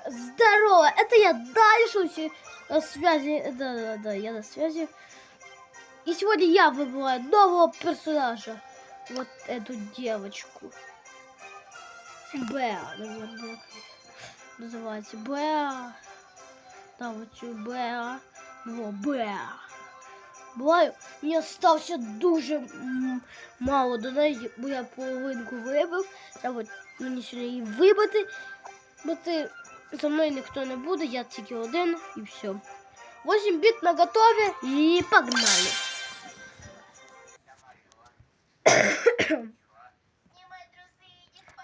Ребятушки, здорово! Это я дальше на связи. Да, да, да, я на связи. И сегодня я выбираю нового персонажа. Вот эту девочку. Беа, наверное, называется. Беа. Да, вот цю Беа. Ну, Беа. Буваю, мені остався дуже м, мало до неї, бо я половинку вибив. Треба от мені сьогодні її вибити. Бо ти за мною ніхто не буде, я тільки один і все. 8 біт на готові і погнали.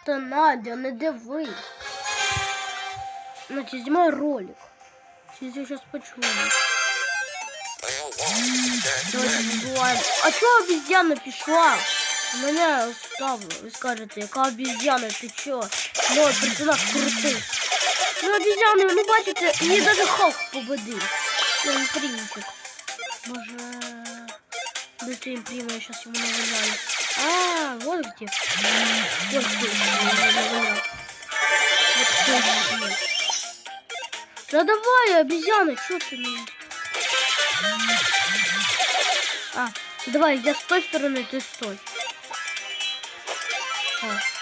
Та Надя, не дивись. Значить, знімай ролик. Чи я зараз почую. А чого обезьяна пішла? Мене оставила. Ви скажете, яка обезьяна, ти чо? Мой персонаж крутий. Ну, обезьяни, ну бачите, її даже Халк победив. Ну, імпримчик. Може... Де це імприма, я сейчас ему наваляю. А, вот где. Вот где. я навалял. Вот где. Да давай, обезьяна, что ты мне? А, давай, я с той стороны, ты с той. А.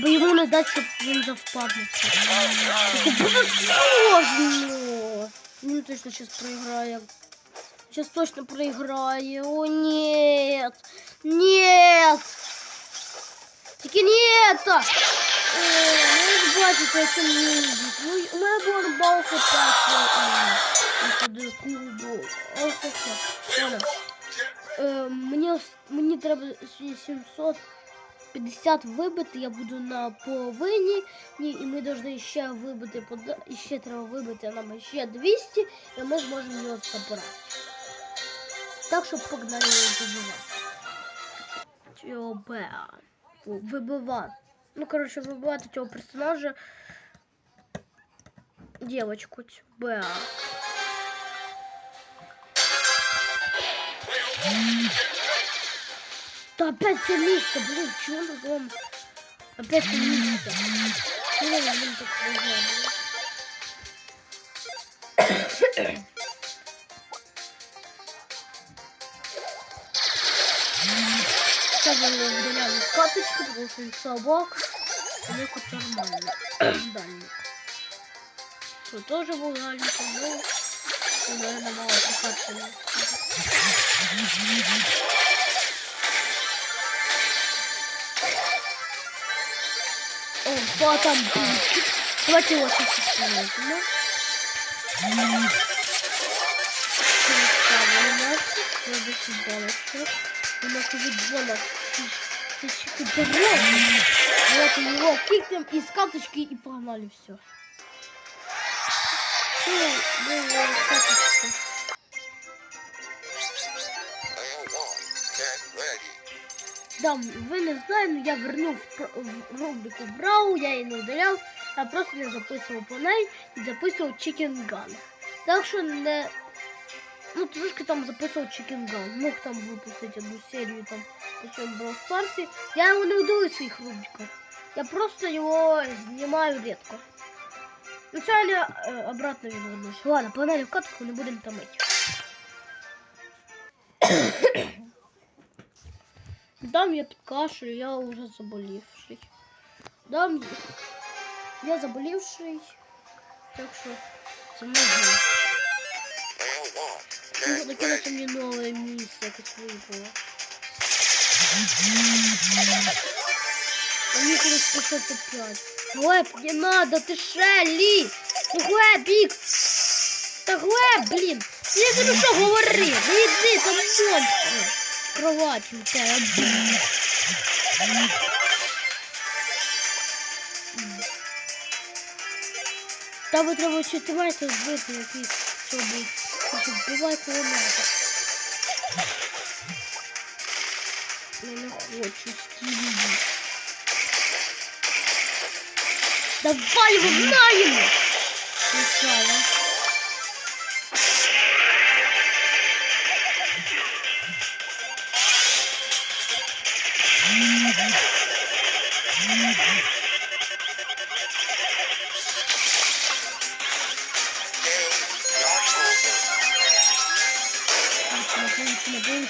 Треба йому не дати, щоб він завпавнився. Це ну, буде сложно. Він точно сейчас проиграем. Сейчас точно проиграем. О, нет. Нет. Таки не это. Ну, хватит, это не убить. У меня был балка пошла. Ох, ох, ох. Эм, мне, мне треба 700. 50 вибити, я буду на половине и мы должны еще выбыты еще треба вибити нам еще 200, и мы зможемо його собрать Так що погнали його вибивати. Вибивати. Ну, коротше, вибивати цього персонажа. Девочку цю Беа. Да опять все место, блин, чего вам? Опять все. Чего я блин, так проиграл, Сейчас я удаляю с карточки, потому что он собак. Как нормально. Дальник. Тут тоже был дальник, но... Наверное, мало прокачивается. О, вот там бутик. Давайте его сейчас установим. Представили нас. У нас уже бонус. Тысячи дорог. Давайте его кикнем из карточки и погнали все. Все, с карточки. Да, ви не знаєте, ну я вернув пр- в рубрику Брау, я її не удаляв, а просто не записував по неї і записував Chicken Gun. Так що не. Ну, трошки там записував Chicken Gun. Мог там випустити одну серію там причому в Brawl Stars. Я його не удаю в своїх рубриках. Я просто його знімаю рідко. Ну, це я е, обратно вернусь. Ладно, погнали в катку, не будемо томити. Дам я кашлю, я уже заболевший. Дам я заболевший. Так что со мной было. Накинуться мне новое место, как выпало. А них уже 165. Глеб, не надо, ты Шелли! Ну Глебик! Да Глеб, блин! Я тобі що говорив? Ну іди, там монстри! В кроваті у тебе один. Та ви треба ще тримайте вбити якийсь, щоб щоб вбивай кого надо. Я не хочу стілі. Давай вогнаємо! Красава.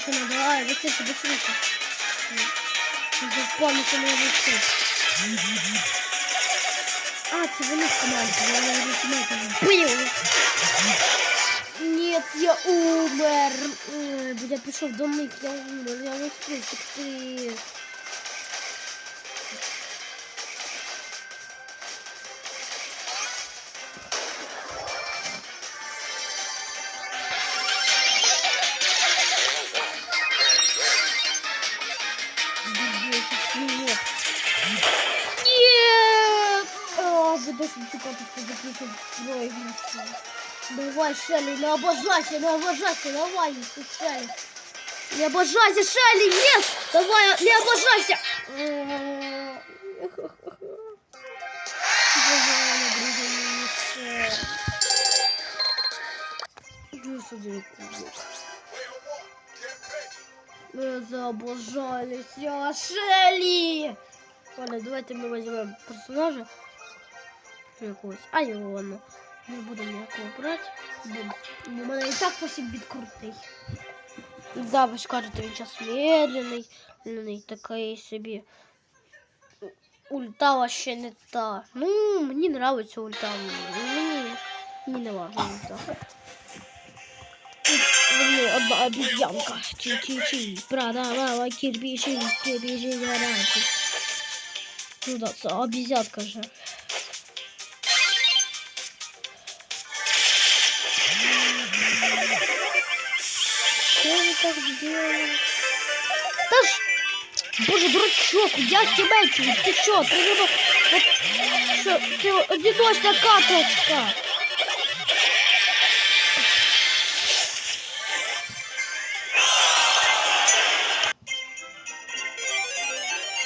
получено, получено, давай, быстрее, быстрее. Запомните моє лице. А, це вони в команді, вони не тімейти вбили. Нет, я умер. Ой, бо Я пішов до них, я умер, я не встиг втекти. Боже, проигрыш. Давай, Шелли, не обожайся, не обожайся, давай, ты, Шелли. Не обожайся, Шелли, нет! Давай, не обожайся! Не. Мы заобожались, я Шелли! Ладно, давайте мы возьмем персонажа Якогось. А його ладно. Не будемо ніякого брати. Бо у мене і так 8 біт крутий. Да, ви скажете, він час медленний, медленний такий собі. Ульта вообще не та. Ну, мені нравиться ульта. Мені, мені не важно ульта. Тут верні, одна обезьянка. Чи-чи-чи. Продавала кирпичи, кирпичи гарантии. Ну да, це обезьянка же. Так сделали? Да ж... Боже, дурачок, я тебя этим, ты чё, ты не... Вот, что, ты одиночная каточка.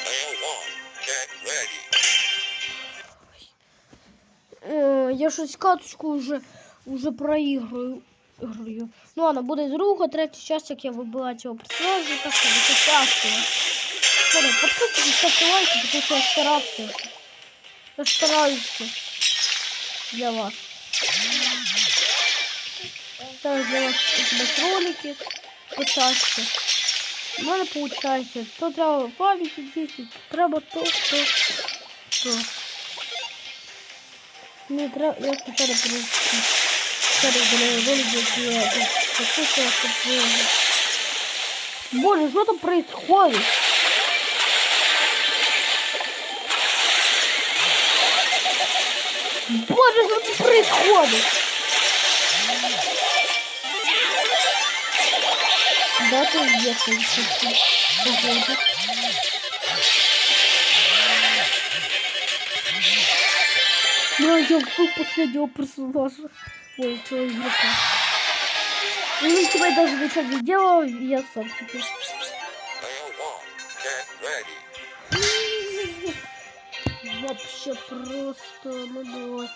Player one, get ready. Е, я щось каточку вже, вже проіграю. Іграю. Ну ладно, буде друга, третя часть, як я вибила цього персонажа, так що це страшно. Ладно, підписуйтесь, ставте лайки, тому що я старався. Я стараюся для вас. Зараз для вас ось ролики почаще. У мене виходить, то треба пам'яті дійсно, треба то, то, то. Мне треба, я специально просто Боже, что там происходит? Боже, что тут происходит? Да, ты если Погода. Ну, я вбил последнего персонажа. Ой, игрока. Ну, тебя даже ничего не делал, я сам теперь. Вообще просто, ну давай.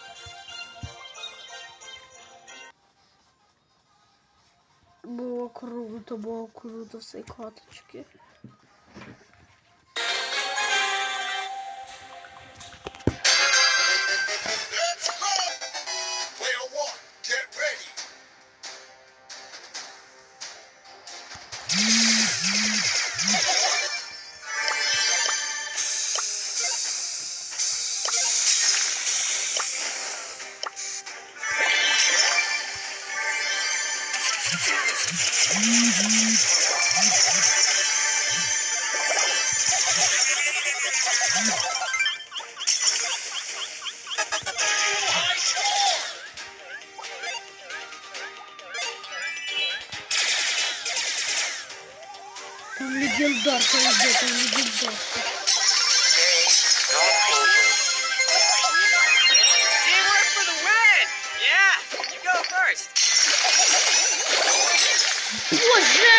Было круто, было круто в этой каточке. Yeah, you go first. Боже!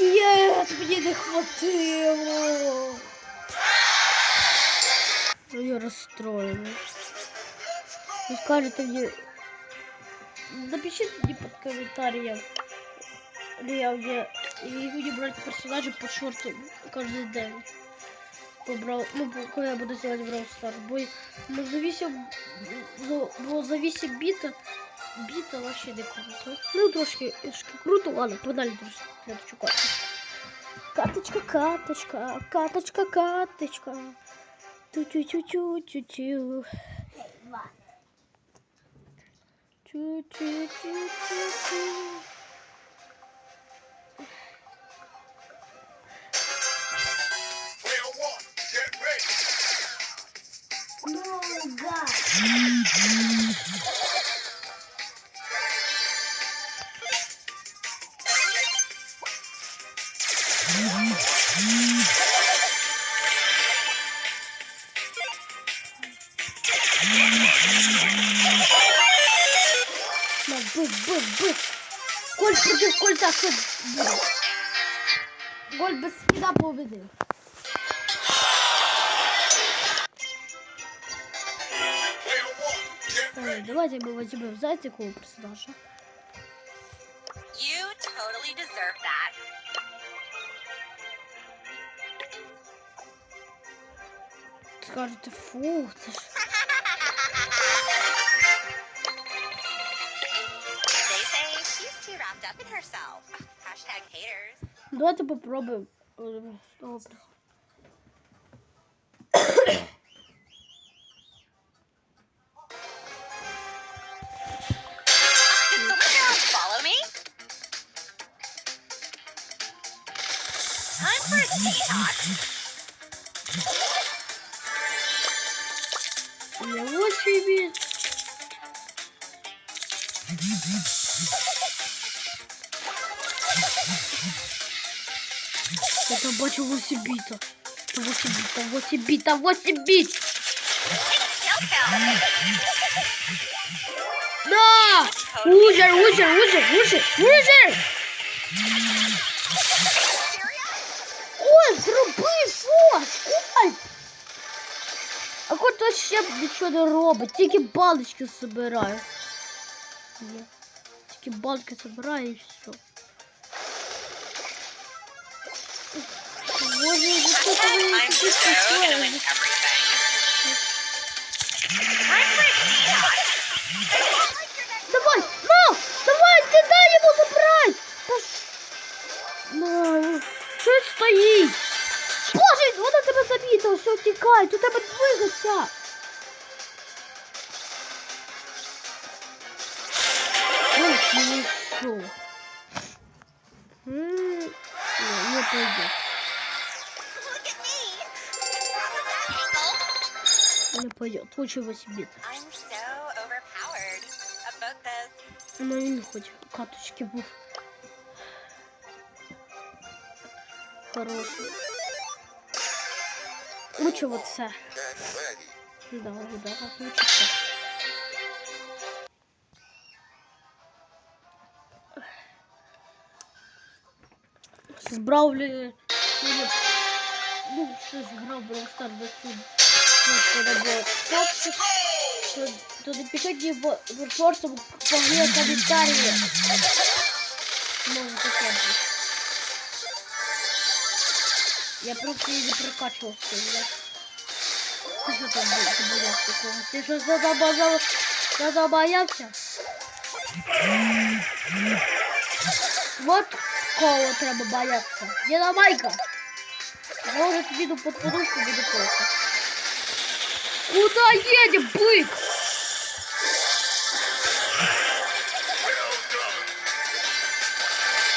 Нет, мне не хватило. Ну, я расстроена. Вы скажете мне Напишите мне под комментарием. Я где я буду брать персонажа по шорту каждый день. Побрал, ну, коли я буду делать Brawl Stars. Бо, ну, зависим, ну, бо зависим біта, біта вообще не круто. Ну, трошки, трошки круто, ладно, подалі трошки следующу карточку. Каточка, каточка, каточка, каточка. Тю-тю-тю-тю-тю-тю. choo, choo, choo, choo, choo. Oh my god! Что будет? Голь без скида победил. Ой, давайте мы возьмем, знаете, какого персонажа? You totally deserve that. Скажете, фу, це ж herself. Hashtag haters. Давайте попробуем. Э, того перс- Did someone just follow me? Time for a detox. Ничего себе! Это бачу 8 бита. 8 бита, 8 бита, 8 бит! Kill kill. Да! Лузер, лузер, лузер, лузер, лузер! Коль, зроби щось! Коль! А Коль то ще нічого не робить, тільки балочки збирає. Ні. Тільки балки збирає і все. A detox. Давай, ну, давай, ти дай йому забрати. Ну, що стоїть? Боже, вона тебе забіта, все, тікай, тут тебе двигаться. Angle. не пойдет. Лучше 8 бит. I'm so overpowered. About this. Ну він хоч каточки був. Хороший. Лучше вот це. Get ready. Да, да, лучше це. З Бравлі... Ну, щось грав Бравстар до цього Ну, коли було топчик, то, то напишіть в шортом погли коментарі. Може таке бути. Я просто її не прокачував сильно. Ти що там був? Ти боявся такого? Ти що задобазав? Задобоявся? Вот кого треба бояться. Деда Майка. Может, виду под подушку буду плохо. Куда едем, бык?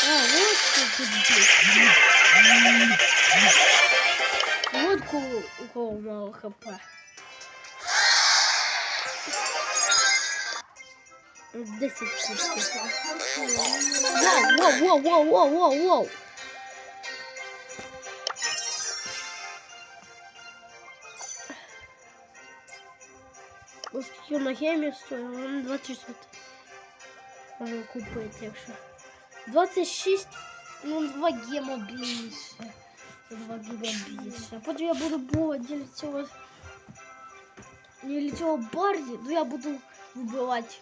А, вот что тут. Вот кого, у кого мало хп. Десять штук. Воу, воу, воу, воу, воу, воу, воу. Ось що на гемі стоїть, воно 26. Можна купити, якщо. 26, ну 2 гема більше. 2 гема більше. А потім я буду було для цього. Для цього Барді, ну я буду вибивати.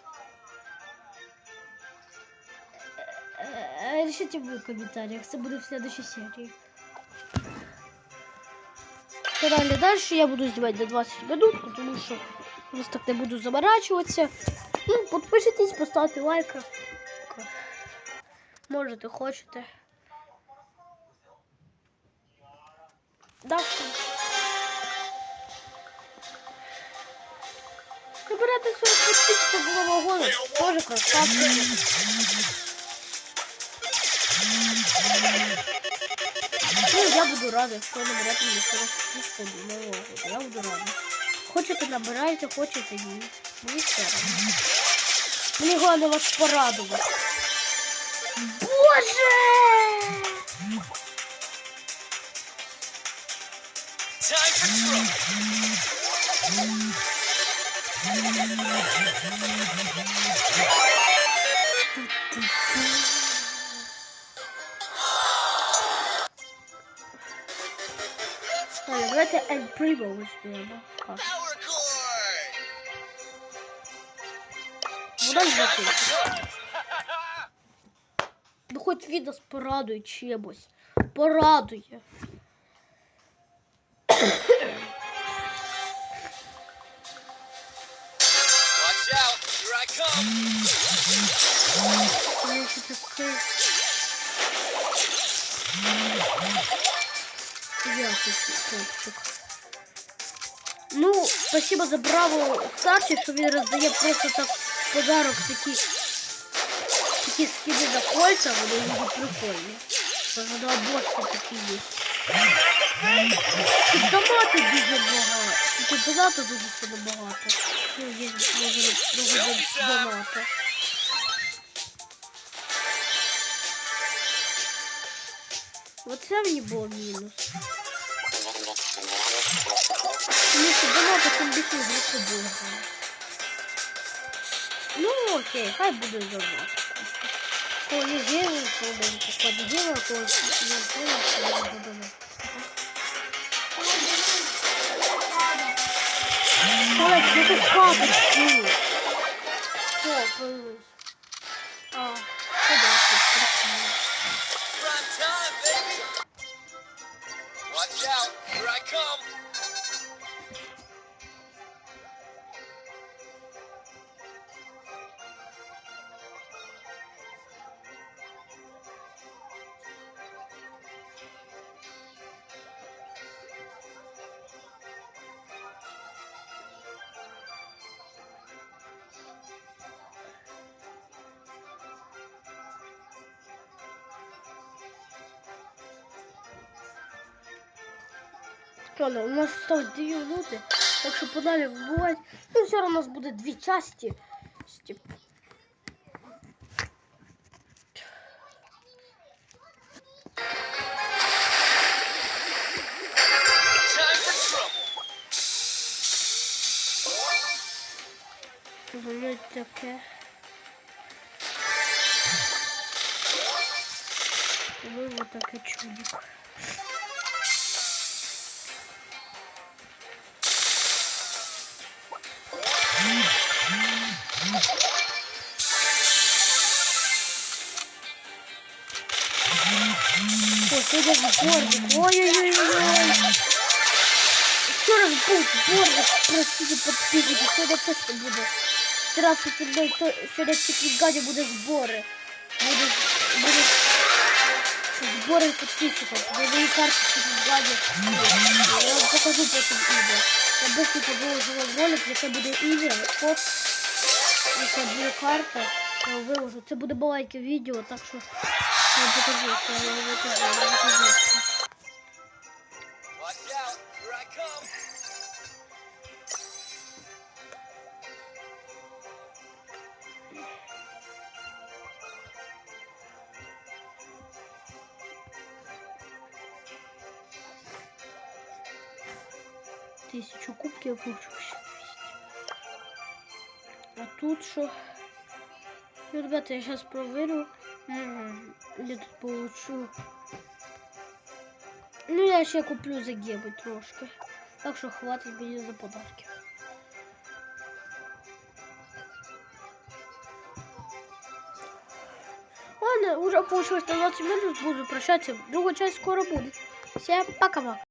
Э, Решите вы в комментариях, это будет в следующей серии. Далее, дальше я буду снимать до 20 минут, потому что Ось так не буду заморачуватися. Ну, підпишитесь, поставте лайк. Можете, хочете. Дальше. Набирати 40 тисяч до Нового года. Тоже красавчик. Ну, я буду рада, якщо набирати мені 40 тисяч до Нового года. Я буду рада. Хочете набирайте, хочете ні. Мені все одно. Мені головне вас порадувати. Боже! Time for trouble. Ладно, давайте El Primo візьмемо. Как? Вода закрити. Ну хоч відос порадує чимось. Порадує. Watch out. Here I come. Я ще таке. Я хочу хлопчик. Ну, спасибо за браво старший, що він роздає просто так в подарок такі, такі скиди на кольця, вони дуже прикольні. На обложку такі є. Тут донати дуже багато. Тут донати дуже сильно багато. Ну, є дуже дуже донати. Оце мені було мінус. Що донати тим більше групи було. Ну окей, хай буде донат. Коли зробив, коли діло, коли не зробив, коли донат. Олег, ну ти папочку. Що, появилось? А, подякую, прикольно. Watch out. Here I come. Нас осталось 2 минуты, так что подали бывать. Ну, все равно у нас будет две части. Воно таке. По-моєму, таке чудик. бордик. Ой-ой-ой. Еще раз будет бордик. Простите, подписчики. это точно буду. Сразу тебе сегодня в Чикаго будут сборы. Будут, будут сборы подписчиков. Две карты в Чикаго. Я вам покажу потом игры. Я быстренько выложила ролик, яке будет ігри. Хоп. Яка будет карта. Я виложу. Це буде балайки видео, так что... Тисячу кубків получу ще 200. А тут що? Ну, ребята, я сейчас проверю. Я тут получу. Ну, я ще куплю за геби трошки. Так що хватить мені за подарки. Ладно, уже получилось на 20 минут. Буду прощаться. Другая часть скоро будет. Всем пока-пока.